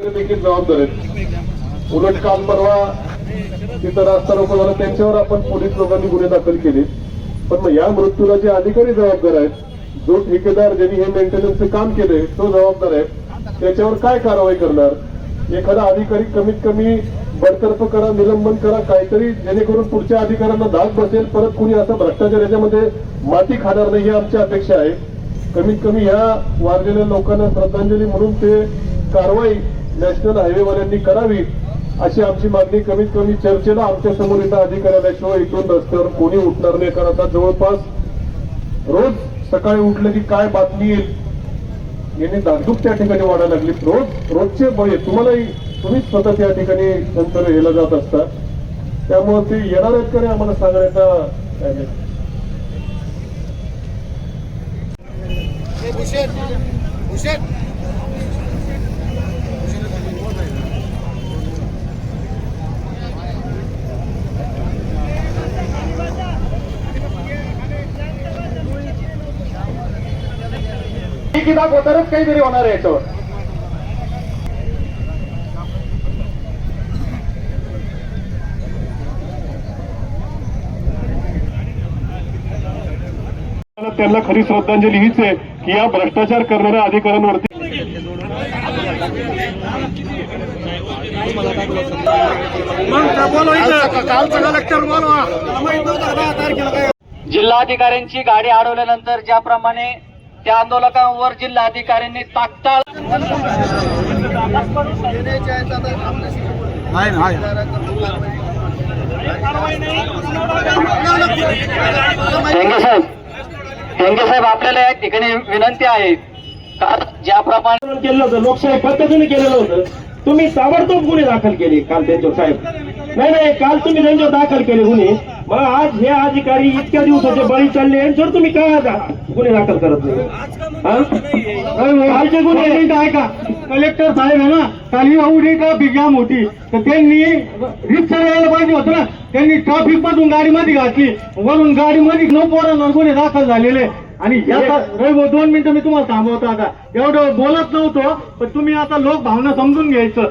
देखील जबाबदार आहेत उलट काल परवा तिथं रास्ता रोको झाला त्यांच्यावर आपण पोलीस लोकांनी गुन्हे दाखल केले. पण मग या मृत्यूला जे अधिकारी जबाबदार आहेत जो ठेकेदार ज्यांनी हे मेंटेनन्सचे काम केले तो जबाबदार आहे. त्याच्यावर काय कारवाई करणार? एखादा अधिकारी कमीत कमी बडतर्फ करा निलंबन करा काहीतरी जेणेकरून पुढच्या अधिकाऱ्यांना धाक बसेल परत कुणी असा भ्रष्टाचार याच्यामध्ये माती खाणार नाही ही आमची अपेक्षा आहे. कमीत कमी ह्या वारलेल्या लोकांना श्रद्धांजली म्हणून ते कारवाई नॅशनल हायवेवाल्यांनी करावी अशी आमची मागणी कमीत कमी चर्चेला आमच्यासमोर इथं अधिकारी आल्याशिवाय इथून रस्त्यावर कोणी उठणार नाही. कारण आता जवळपास रोज सकाळी उठलं की काय बातमी येईल? यांनी धाकधूक त्या ठिकाणी वाढायला लागली. रोज रोजचे बळे तुम्हालाही तुम्हीच स्वतः त्या ठिकाणी नंतर यायला जात असता. त्यामुळे ते येणार आहेत का नाही आम्हाला सांगण्याचा ठीक दाखवतारच काहीतरी होणार आहे याच्यावर. त्यांना खरी श्रद्धांजली हीच आहे की या भ्रष्टाचार करणाऱ्या अधिकाऱ्यांवरती जिल्हाधिकाऱ्यांची गाडी अडवल्यानंतर ज्याप्रमाणे त्या आंदोलकांवर जिल्हाधिकाऱ्यांनी तात्काळ साहेब. साहेब. आपल्याला या ठिकाणी विनंती आहे का? ज्याप्रमाणे केलं होतं लोकशाही पद्धतीने केलेलं होतं. तुम्ही ताबडतोब गुन्हे दाखल केले काल त्यांच्यावर साहेब. नाही नाही काल तुम्ही त्यांच्यावर दाखल केले गुन्हे. मग आज हे अधिकारी इतक्या दिवसाचे बळी चालले यांच्यावर तुम्ही का आहात गुन्हे दाखल करत नाही? कालचे गुन्हे. ऐका. कलेक्टर साहेब आहे ना काल ही एवढी ट्रॅफिक जाम होती तर त्यांनी रिक्षा यायला पाहिजे होतं ना. त्यांनी ट्रॅफिक मधून गाडीमध्ये घातली. वरून गाडीमध्ये नऊ पोरांवर गुन्हे दाखल झालेले. आणि दोन मिनिटं मी तुम्हाला थांबवतो आता. एवढं बोलत नव्हतो पण तुम्ही आता लोक भावना समजून घ्यायचं.